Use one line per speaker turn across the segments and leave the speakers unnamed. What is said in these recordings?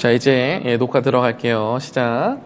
자 이제 예, 녹화 들어갈게요. 시작.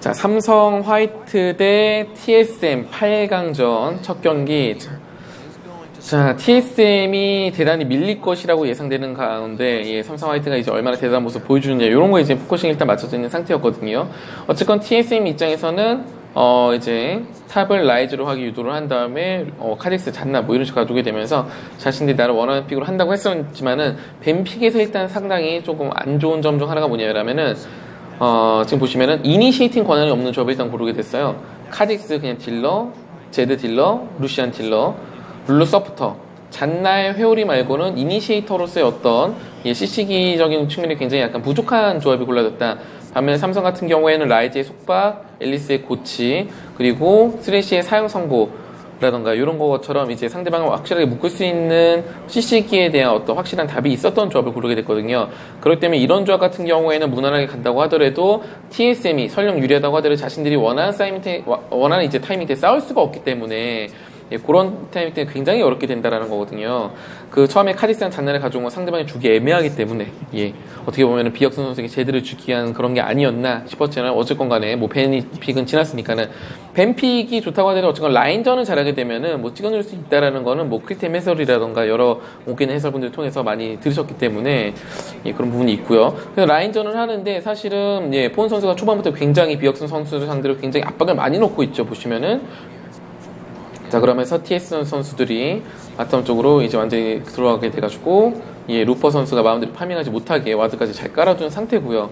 자 삼성 화이트 대 TSM 8강전 첫 경기. 자 TSM이 대단히 밀릴 것이라고 예상되는 가운데 예, 삼성 화이트가 이제 얼마나 대단한 모습 보여주느냐 이런 거 이제 포커싱 일단 맞춰져 있는 상태였거든요. 어쨌건 TSM 입장에서는 어 이제 탑을 라이즈로 하기 유도를 한 다음에 어, 카직스 잔나 뭐 이런 식으로 가져오게 되면서 자신들이 나를 원하는 픽으로 한다고 했었지만은 뱀픽에서 일단 상당히 조금 안 좋은 점 중 하나가 뭐냐면은 어, 지금 보시면은 이니시에이팅 권한이 없는 조합을 일단 고르게 됐어요. 카직스 그냥 딜러, 제드 딜러, 루시안 딜러, 룰루 서프터. 잔나의 회오리 말고는 이니시에이터로서의 어떤 예, CC기적인 측면이 굉장히 약간 부족한 조합이 골라졌다. 반면에 삼성 같은 경우에는 라이즈의 속박, 앨리스의 고치, 그리고 쓰레쉬의 사용 선고 라던가 이런 것처럼 이제 상대방을 확실하게 묶을 수 있는 CC기에 대한 어떤 확실한 답이 있었던 조합을 고르게 됐거든요. 그렇기 때문에 이런 조합 같은 경우에는 무난하게 간다고 하더라도 TSM이 설령 유리하다고 하더라도 자신들이 원하는 타이밍 때, 원하는 이제 타이밍 때 싸울 수가 없기 때문에 예, 그런 타이밍 때 굉장히 어렵게 된다라는 거거든요. 그 처음에 카디스랑 장난을 가져온 건 상대방이 주기 애매하기 때문에 예 어떻게 보면 비역선 선수에게 제대로 주기 위한 그런 게 아니었나 싶었지만 어쨌건 간에 뭐 벤픽은 지났으니까는 벤픽이 좋다고 하더라도 어쨌건 라인전을 잘하게 되면은 뭐 찍어낼 수 있다라는 거는 뭐 클템 해설이라던가 여러 웃기는 해설분들 통해서 많이 들으셨기 때문에 예, 그런 부분이 있고요. 그래서 라인전을 하는데 사실은 예, 폰 선수가 초반부터 굉장히 비역선 선수를 상대로 굉장히 압박을 많이 놓고 있죠. 보시면은 자 그러면서 TS 선수들이 바텀 쪽으로 이제 완전히 들어가게 돼가지고 예, 루퍼 선수가 마음대로 파밍하지 못하게 와드까지 잘 깔아준 상태고요.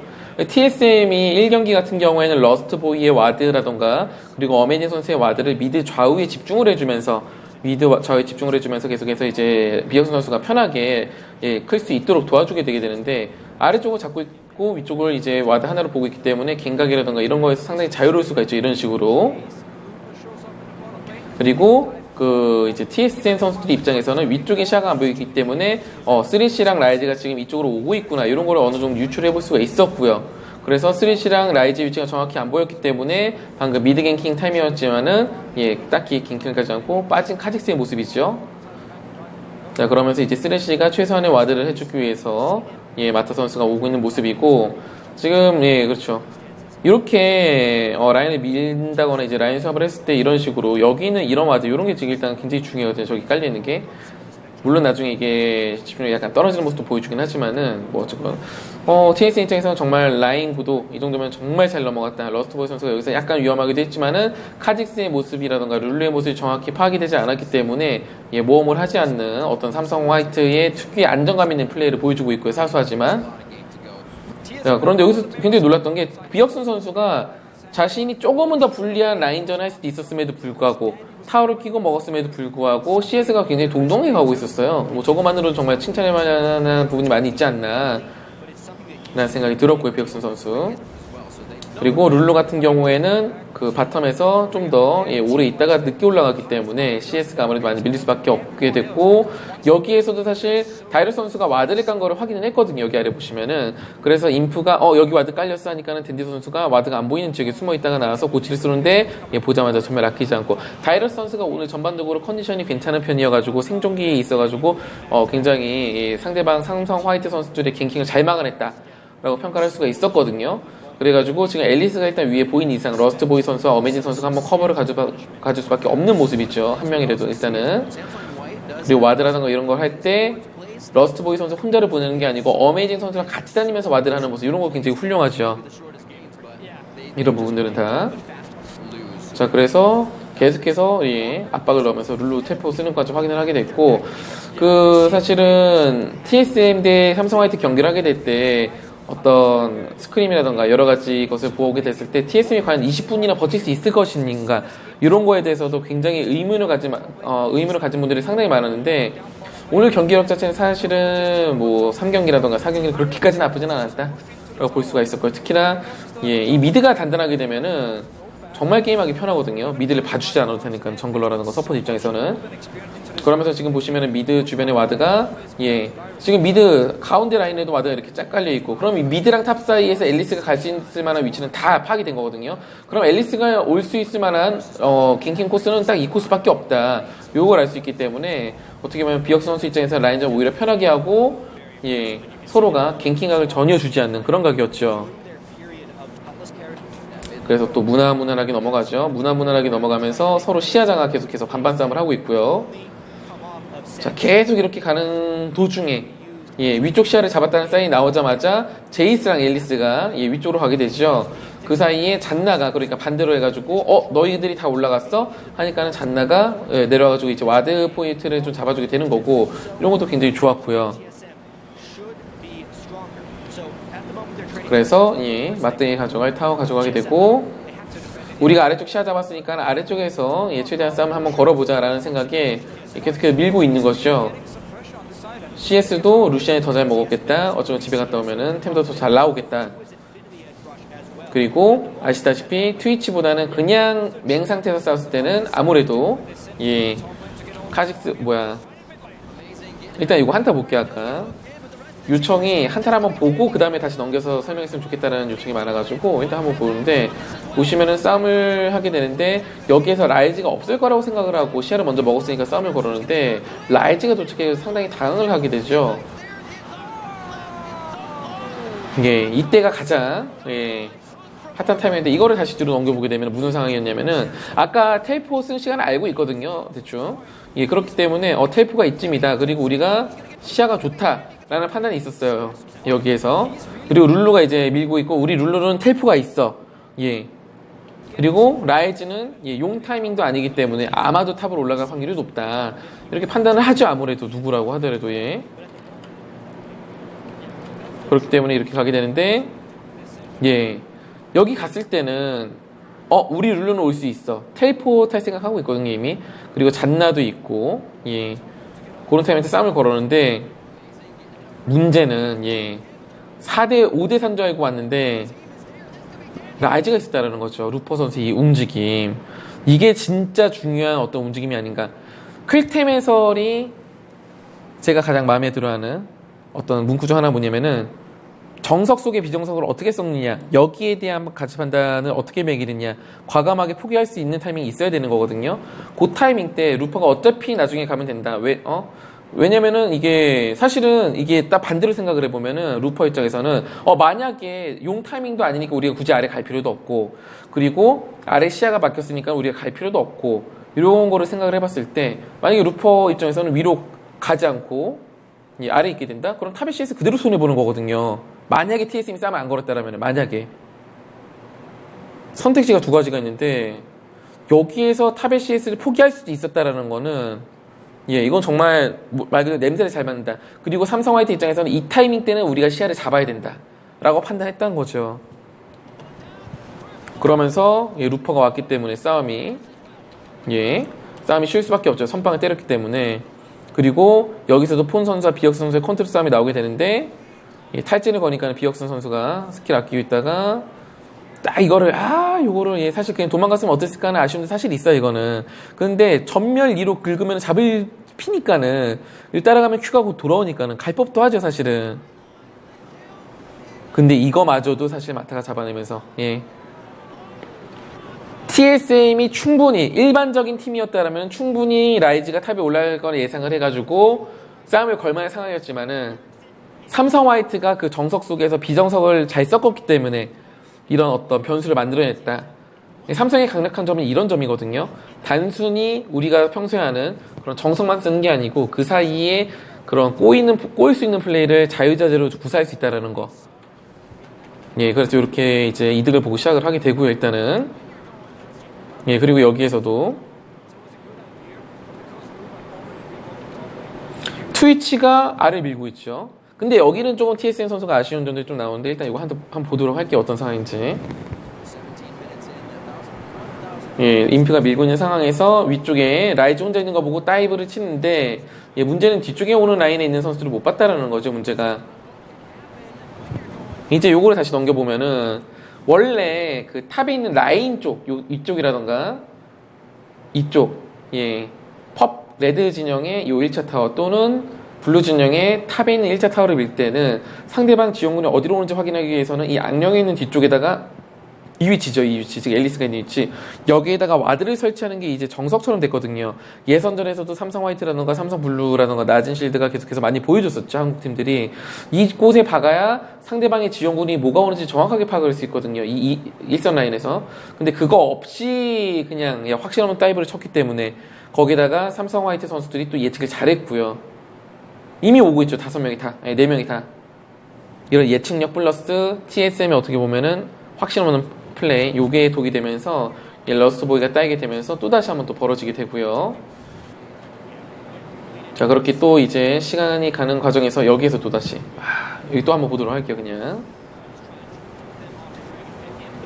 TSM이 1경기 같은 경우에는 러스트보이의 와드라던가 그리고 어메니 선수의 와드를 미드 좌우에 집중을 해주면서 미드 좌우에 집중을 해주면서 계속해서 이제 비영수 선수가 편하게 예, 클 수 있도록 도와주게 되게 되는데 아래쪽을 잡고 있고 위쪽을 이제 와드 하나로 보고 있기 때문에 갱각이라던가 이런 거에서 상당히 자유로울 수가 있죠. 이런 식으로. 그리고 그 이제 TSN 선수들 입장에서는 위쪽에 시야가 안 보이기 때문에 어 3C랑 라이즈가 지금 이쪽으로 오고 있구나 이런 거를 어느 정도 유출해 볼 수가 있었고요. 그래서 3C랑 라이즈 위치가 정확히 안 보였기 때문에 방금 미드 갱킹 타임이었지만은 예 딱히 갱킹을 가지 않고 빠진 카직스의 모습이죠. 자 그러면서 이제 3C가 최소한의 와드를 해주기 위해서 예 마타 선수가 오고 있는 모습이고 지금 예 그렇죠. 이렇게 어, 라인을 밀다거나 이제 라인 수합을 했을 때 이런 식으로 여기는 이런 와드 이런 게 지금 일단 굉장히 중요하거든요. 저기 깔려 있는 게 물론 나중에 이게 집중력이 약간 떨어지는 모습도 보여주긴 하지만은 뭐 어쨌건 어, TS 입장에서는 정말 라인 구도 이 정도면 정말 잘 넘어갔다. 러스트보이 선수가 여기서 약간 위험하기도 했지만은 카직스의 모습이라던가 룰루의 모습이 정확히 파악이 되지 않았기 때문에 예, 모험을 하지 않는 어떤 삼성 화이트의 특유의 안정감 있는 플레이를 보여주고 있고요. 사소하지만 자, 그런데 여기서 굉장히 놀랐던 게 비혁순 선수가 자신이 조금은 더 불리한 라인전 할 수도 있었음에도 불구하고 타워를 끼고 먹었음에도 불구하고 CS가 굉장히 동동해 가고 있었어요. 뭐 저거만으로도 정말 칭찬할 만한 부분이 많이 있지 않나 라는 생각이 들었고요. 비혁순 선수. 그리고 룰루 같은 경우에는 그 바텀에서 좀더 예, 오래 있다가 늦게 올라갔기 때문에 CS가 아무래도 많이 밀릴 수밖에 없게 됐고 여기에서도 사실 다이러 선수가 와드를 깐 거를 확인을 했거든요. 여기 아래 보시면은 그래서 인프가 어 여기 와드 깔렸어 하니까는 댄디 선수가 와드가 안 보이는 지역에 숨어 있다가 나와서 고치를 쓰는데 예, 보자마자 정말 아끼지 않고 다이러 선수가 오늘 전반적으로 컨디션이 괜찮은 편이어가지고 생존기에 있어가지고 어, 굉장히 예, 상대방 삼성 화이트 선수들의 갱킹을 잘 막아냈다 라고 평가를 할 수가 있었거든요. 그래가지고 지금 앨리스가 일단 위에 보인 이상 러스트 보이 선수와 어메진 선수가 한번 커버를 가져, 가질 수밖에 없는 모습이죠. 한 명이라도 일단은. 그리고 와드라든가 이런 걸 할 때 러스트 보이 선수 혼자를 보내는 게 아니고 어메이징 선수랑 같이 다니면서 와드를 하는 모습 이런 거 굉장히 훌륭하죠. 이런 부분들은 다. 자 그래서 계속해서 예, 압박을 넣으면서 룰루 템포 쓰는 것까지 확인을 하게 됐고 그 사실은 TSM 대 삼성 화이트 경기를 하게 될 때 어떤 스크림이라던가 여러 가지 것을 보게 됐을 때 TSM이 과연 20분이나 버틸 수 있을 것인가 이런 거에 대해서도 굉장히 의문을 가진 어, 의문을 가진 분들이 상당히 많았는데 오늘 경기력 자체는 사실은 뭐 3경기라던가 4경기는 그렇게까지 나쁘진 않았다 라고 볼 수가 있었고요. 특히나 예, 이 미드가 단단하게 되면은 정말 게임하기 편하거든요. 미드를 봐주지 않아도 되니까 정글러라는 거 서포트 입장에서는 그러면서 지금 보시면은 미드 주변에 와드가 예 지금 미드 가운데 라인에도 와드가 이렇게 쫙 깔려 있고 그럼 이 미드랑 탑 사이에서 앨리스가 갈 수 있을 만한 위치는 다 파악이 된 거거든요. 그럼 앨리스가 올 수 있을 만한 어 갱킹 코스는 딱 이 코스밖에 없다. 요걸 알 수 있기 때문에 어떻게 보면 비역스 선수 입장에서 라인전 오히려 편하게 하고 예 서로가 갱킹각을 전혀 주지 않는 그런 각이었죠. 그래서 또 무난무난하게 넘어가죠. 무난무난하게 넘어가면서 서로 시야 장악 계속해서 반반 싸움을 하고 있고요. 자, 계속 이렇게 가는 도중에 예, 위쪽 시야를 잡았다는 사인이 나오자마자 제이스랑 앨리스가 예, 위쪽으로 가게 되죠. 그 사이에 잔나가 그러니까 반대로 해가지고 어 너희들이 다 올라갔어 하니까는 잔나가 예, 내려와가지고 이제 와드 포인트를 좀 잡아주게 되는 거고 이런 것도 굉장히 좋았고요. 그래서 예, 맞대기 가져갈 타워 가져가게 되고 우리가 아래쪽 시야 잡았으니까 아래쪽에서 예, 최대한 싸움 한번 걸어보자라는 생각에 계속해서 밀고 있는 거죠. CS도 루시안이 더 잘 먹었겠다. 어쩌면 집에 갔다 오면은 템도 더 잘 나오겠다. 그리고 아시다시피 트위치보다는 그냥 맹 상태에서 싸웠을 때는 아무래도 예 카직스 뭐야 일단 이거 한타 볼게 아까 요청이 한 타를 한번 보고 그 다음에 다시 넘겨서 설명했으면 좋겠다는 요청이 많아가지고 일단 한번 보는데 보시면은 싸움을 하게 되는데 여기에서 라이즈가 없을 거라고 생각을 하고 시야를 먼저 먹었으니까 싸움을 걸었는데 라이즈가 도착해 상당히 당황을 하게 되죠. 예, 이때가 가장 예, 핫한 타임인데 이거를 다시 뒤로 넘겨보게 되면 무슨 상황이었냐면은 아까 텔포 쓴 시간을 알고 있거든요 대충. 예 그렇기 때문에 어 텔포가 이쯤이다. 그리고 우리가 시야가 좋다 라는 판단이 있었어요 여기에서. 그리고 룰루가 이제 밀고 있고 우리 룰루는 텔포가 있어. 예. 그리고 라이즈는 예, 용 타이밍도 아니기 때문에 아마도 탑으로 올라갈 확률이 높다. 이렇게 판단을 하죠 아무래도 누구라고 하더라도 예. 그렇기 때문에 이렇게 가게 되는데 예. 여기 갔을 때는 어 우리 룰루는 올 수 있어. 텔포 탈 생각하고 있거든요 이미. 그리고 잔나도 있고 예. 그런 타임한테 싸움을 걸었는데 문제는 예 4대 5대 3줄 알고 왔는데 라이즈가 있었다라는 거죠. 루퍼 선수의 이 움직임. 이게 진짜 중요한 어떤 움직임이 아닌가. 클템 해설이 제가 가장 마음에 들어하는 어떤 문구 중 하나 뭐냐면은 정석 속의 비정석을 어떻게 섞느냐 여기에 대한 가치 판단을 어떻게 매기느냐 과감하게 포기할 수 있는 타이밍이 있어야 되는 거거든요. 그 타이밍 때 루퍼가 어차피 나중에 가면 된다. 왜 어? 왜냐면은 이게 사실은 이게 딱 반대로 생각을 해보면은 루퍼 입장에서는 어 만약에 용 타이밍도 아니니까 우리가 굳이 아래 갈 필요도 없고 그리고 아래 시야가 바뀌었으니까 우리가 갈 필요도 없고 이런 거를 생각을 해봤을 때 만약에 루퍼 입장에서는 위로 가지 않고 이 아래 있게 된다? 그럼 탑의 CS 그대로 손해 보는 거거든요. 만약에 TSM이 싸움 안 걸었다라면, 만약에. 선택지가 두 가지가 있는데, 여기에서 탑의 CS를 포기할 수도 있었다라는 거는, 예, 이건 정말 뭐- 말 그대로 냄새를 잘 맡는다. 그리고 삼성 화이트 입장에서는 이 타이밍 때는 우리가 시야를 잡아야 된다. 라고 판단했던 거죠. 그러면서, 예, 루퍼가 왔기 때문에 싸움이, 예, 싸움이 쉬울 수밖에 없죠. 선빵을 때렸기 때문에. 그리고 여기서도 폰 선수와 비혁 선수의 컨트롤 싸움이 나오게 되는데 예, 탈진을 거니까 비혁선 선수가 스킬 아끼고 있다가 딱 이거를 아 요거를 예, 사실 그냥 도망갔으면 어땠을까 하는 아쉬움도 사실 있어요 이거는. 근데 전멸 2로 긁으면 잡을 피니까는 일 따라가면 큐가 곧 돌아오니까는 갈 법도 하죠 사실은. 근데 이거마저도 사실 마타가 잡아내면서 예. TSM이 충분히 일반적인 팀이었다면 충분히 라이즈가 탑에 올라갈 거를 예상을 해가지고 싸움을 걸만한 상황이었지만은 삼성 화이트가 그 정석 속에서 비정석을 잘 섞었기 때문에 이런 어떤 변수를 만들어냈다. 삼성의 강력한 점은 이런 점이거든요. 단순히 우리가 평소에 하는 그런 정석만 쓰는 게 아니고 그 사이에 그런 꼬이는 꼬일 수 있는 플레이를 자유자재로 구사할 수 있다라는 거. 예, 그래서 이렇게 이제 이득을 보고 시작을 하게 되고요. 일단은 예, 그리고 여기에서도 트위치가 아래 밀고 있죠. 근데 여기는 조금 TSN 선수가 아쉬운 점들이 좀 나오는데 일단 이거 한번 한번 보도록 할게요. 어떤 상황인지. 예, 인피가 밀고 있는 상황에서 위쪽에 라이즈 혼자 있는 거 보고 다이브를 치는데 예, 문제는 뒤쪽에 오는 라인에 있는 선수들을 못 봤다라는 거죠. 문제가. 이제 요거를 다시 넘겨보면은 원래 그 탑에 있는 라인 쪽, 요, 이쪽이라던가 이쪽, 예, 펍 레드 진영의 요 1차 타워 또는 블루 진영의 탑에 있는 1차 타워를 밀 때는 상대방 지원군이 어디로 오는지 확인하기 위해서는 이 악령에 있는 뒤쪽에다가 이 위치죠, 이 위치. 지금 앨리스가 있는 위치. 여기에다가 와드를 설치하는 게 이제 정석처럼 됐거든요. 예선전에서도 삼성 화이트라던가 삼성 블루라던가 낮은 실드가 계속해서 많이 보여줬었죠, 한국 팀들이. 이곳에 박아야 상대방의 지원군이 뭐가 오는지 정확하게 파악할 수 있거든요. 이, 이 일선 라인에서. 근데 그거 없이 그냥 야, 확실한 다이브를 쳤기 때문에 거기다가 삼성 화이트 선수들이 또 예측을 잘했고요. 이미 오고 있죠, 다섯 명이 다. 네 명이 다. 이런 예측력 플러스 TSM이 어떻게 보면은 확신 없는 플레이 요게 독이 되면서 이 러스트보이가 따이게 되면서 또 다시 한번 또 벌어지게 되고요. 자 그렇게 또 이제 시간이 가는 과정에서 여기에서 또 다시 아, 여기 또 한번 보도록 할게요 그냥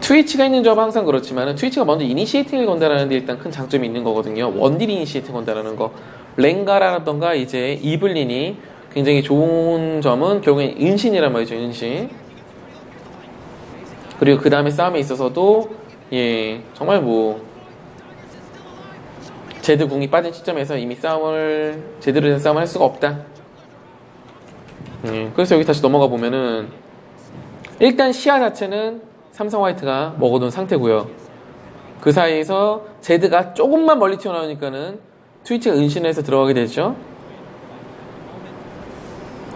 트위치가 있는 조합은 항상 그렇지만 트위치가 먼저 이니시에이팅을 건다라는 데 일단 큰 장점이 있는 거거든요 원딜 이니시에이팅 건다라는 거 랭가라던가 이제 이블린이 굉장히 좋은 점은 결국엔 은신이란 말이죠 은신 그리고 그 다음에 싸움에 있어서도 예 정말 뭐 제드 궁이 빠진 시점에서 이미 싸움을 제대로 된 싸움을 할 수가 없다. 예, 그래서 여기 다시 넘어가 보면은 일단 시야 자체는 삼성 화이트가 먹어둔 상태고요. 그 사이에서 제드가 조금만 멀리 튀어나오니까는 트위치가 은신해서 들어가게 되죠.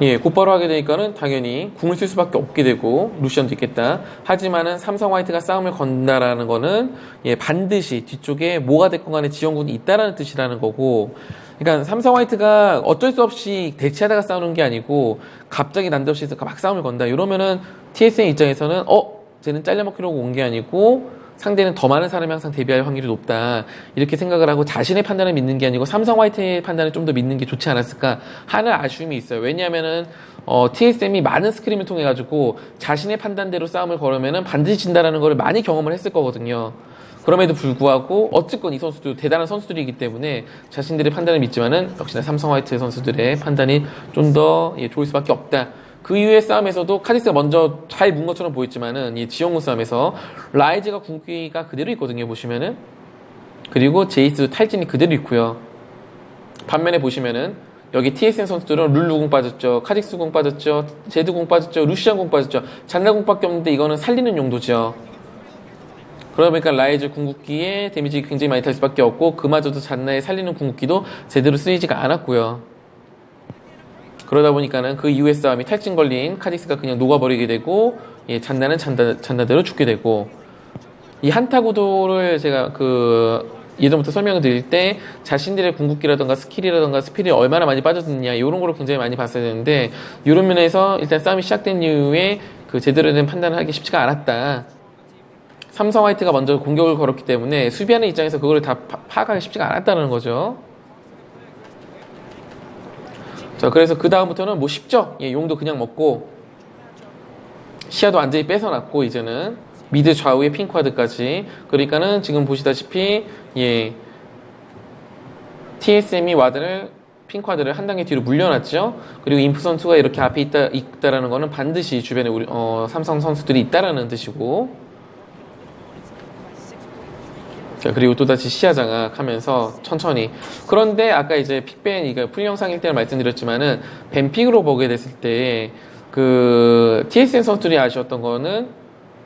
예, 곧바로 하게 되니까는 당연히 궁을 쓸 수밖에 없게 되고 루시안도 있겠다. 하지만은 삼성 화이트가 싸움을 건다라는 거는 예, 반드시 뒤쪽에 뭐가 됐건 간에 지원군이 있다라는 뜻이라는 거고 그러니까 삼성 화이트가 어쩔 수 없이 대치하다가 싸우는 게 아니고 갑자기 난데없이 막 싸움을 건다. 이러면은 TSN 입장에서는 어, 쟤는 잘려먹기려고 온게 아니고 상대는 더 많은 사람이 항상 대비할 확률이 높다. 이렇게 생각을 하고 자신의 판단을 믿는 게 아니고 삼성 화이트의 판단을 좀 더 믿는 게 좋지 않았을까 하는 아쉬움이 있어요. 왜냐하면은 어, TSM이 많은 스크림을 통해 가지고 자신의 판단대로 싸움을 걸으면은 반드시 진다라는 걸 많이 경험을 했을 거거든요. 그럼에도 불구하고 어쨌건 이 선수도 대단한 선수들이기 때문에 자신들의 판단을 믿지만은 역시나 삼성 화이트 선수들의 판단이 좀더 예, 좋을 수밖에 없다. 그 이후의 싸움에서도 카디스가 먼저 잘 문 것처럼 보였지만은 이 지영군 싸움에서 라이즈가 궁기가 그대로 있거든요 보시면은. 그리고 제이스 탈진이 그대로 있고요. 반면에 보시면은 여기 TSN 선수들은 룰루궁 빠졌죠 카직스궁 빠졌죠 제드궁 빠졌죠 루시안궁 빠졌죠. 잔나궁밖에 없는데 이거는 살리는 용도죠. 그러다 보니까 라이즈 궁극기에 데미지 굉장히 많이 탈 수밖에 없고 그마저도 잔나에 살리는 궁극기도 제대로 쓰이지가 않았고요 그러다 보니까는 그 이후의 싸움이 탈진 걸린 카직스가 그냥 녹아버리게 되고 예, 잔나는 잔나, 잔나대로 죽게 되고 이 한타 구도를 제가 그 예전부터 설명을 드릴 때 자신들의 궁극기라던가 스킬이라던가 스피드이 얼마나 많이 빠졌느냐 이런 거를 굉장히 많이 봤어야 되는데 이런 면에서 일단 싸움이 시작된 이후에 그 제대로 된 판단을 하기 쉽지가 않았다. 삼성 화이트가 먼저 공격을 걸었기 때문에 수비하는 입장에서 그걸 다 파, 파악하기 쉽지가 않았다는 거죠. 자, 그래서 그 다음부터는 뭐 쉽죠? 예, 용도 그냥 먹고 시야도 완전히 뺏어놨고 이제는 미드 좌우의 핑크와드까지 그러니까는 지금 보시다시피 예 TSM이 와드를 핑크와드를 한 단계 뒤로 물려놨죠. 그리고 인프 선수가 이렇게 앞에 있다 있다라는 거는 반드시 주변에 우리 어, 삼성 선수들이 있다라는 뜻이고 자, 그리고 또다시 시야 장악하면서 천천히. 그런데 아까 이제 픽벤, 이거 풀 영상일 때는 말씀드렸지만은 벤픽으로 보게 됐을 때 그 TSN 선수들이 아쉬웠던 거는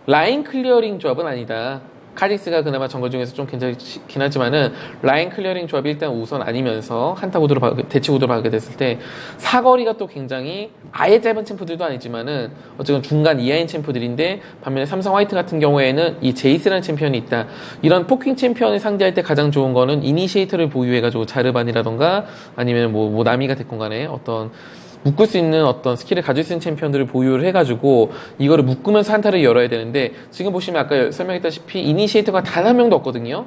라인 클리어링 조합은 아니다. 카직스가 그나마 정글 중에서 좀 괜찮긴 하지만은 라인 클리어링 조합이 일단 우선 아니면서 한타 구도로 대치 구도로 가게 됐을 때 사거리가 또 굉장히 아예 짧은 챔프들도 아니지만은 어쨌든 중간 이하인 챔프들인데 반면에 삼성 화이트 같은 경우에는 이 제이스라는 챔피언이 있다. 이런 포킹 챔피언을 상대할 때 가장 좋은 거는 이니시에이터를 보유해가지고 자르반이라던가 아니면 뭐, 뭐 나미가 됐건 간에 어떤 묶을 수 있는 어떤 스킬을 가질 수 있는 챔피언들을 보유를 해가지고 이거를 묶으면서 한타를 열어야 되는데 지금 보시면 아까 설명했다시피 이니시에이터가 단 한 명도 없거든요.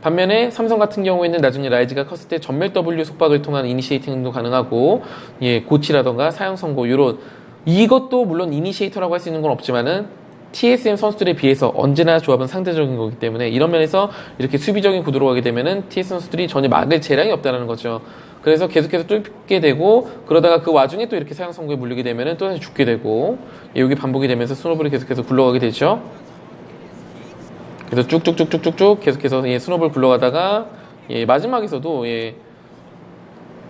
반면에 삼성 같은 경우에는 나중에 라이즈가 컸을 때 전멸 W 속박을 통한 이니시에이팅도 가능하고 예 고치라던가 사용 선고 이런 이것도 물론 이니시에이터라고 할 수 있는 건 없지만은 TSM 선수들에 비해서 언제나 조합은 상대적인 거기 때문에 이런 면에서 이렇게 수비적인 구도로 가게 되면은 TS 선수들이 전혀 막을 재량이 없다는 거죠. 그래서 계속해서 뚫게 되고 그러다가 그 와중에 또 이렇게 사형 선고에 물리게 되면은 또 다시 죽게 되고 예, 여기 반복이 되면서 스노볼이 계속해서 굴러가게 되죠. 그래서 쭉쭉쭉쭉쭉쭉 계속해서 예, 스노볼 굴러가다가 예, 마지막에서도 예,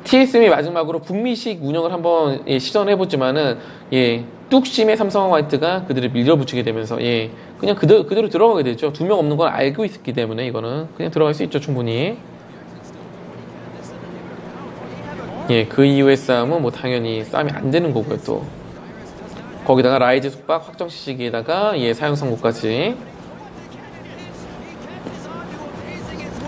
TSM이 마지막으로 북미식 운영을 한번 예, 시전해보지만은 예, 뚝심의 삼성 화이트가 그들을 밀어붙이게 되면서 예, 그냥 그대로, 그대로 들어가게 되죠. 두 명 없는 걸 알고 있기 때문에 이거는 그냥 들어갈 수 있죠 충분히. 예, 그 이후의 싸움은 뭐 당연히 싸움이 안 되는 거고요 또. 거기다가 라이즈 숙박 확정 시기에다가 예 사용 선고까지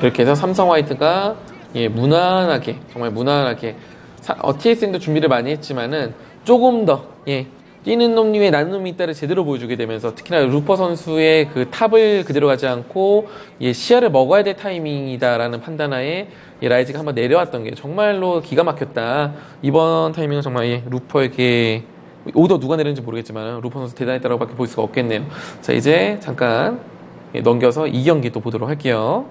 이렇게 해서 삼성 화이트가 예 무난하게 정말 무난하게 사- 어, TSM도 준비를 많이 했지만은 조금 더 예 뛰는 놈 위에 나는 놈이 있다를 제대로 보여주게 되면서 특히나 루퍼 선수의 그 탑을 그대로 가지 않고 예 시야를 먹어야 될 타이밍이다라는 판단하에 예, 라이즈가 한번 내려왔던 게 정말로 기가 막혔다. 이번 타이밍은 정말 예, 루퍼에게 오더 누가 내렸는지 모르겠지만 루퍼 선수 대단했다라고밖에 볼 수가 없겠네요. 자 이제 잠깐 예, 넘겨서 이 경기 또 보도록 할게요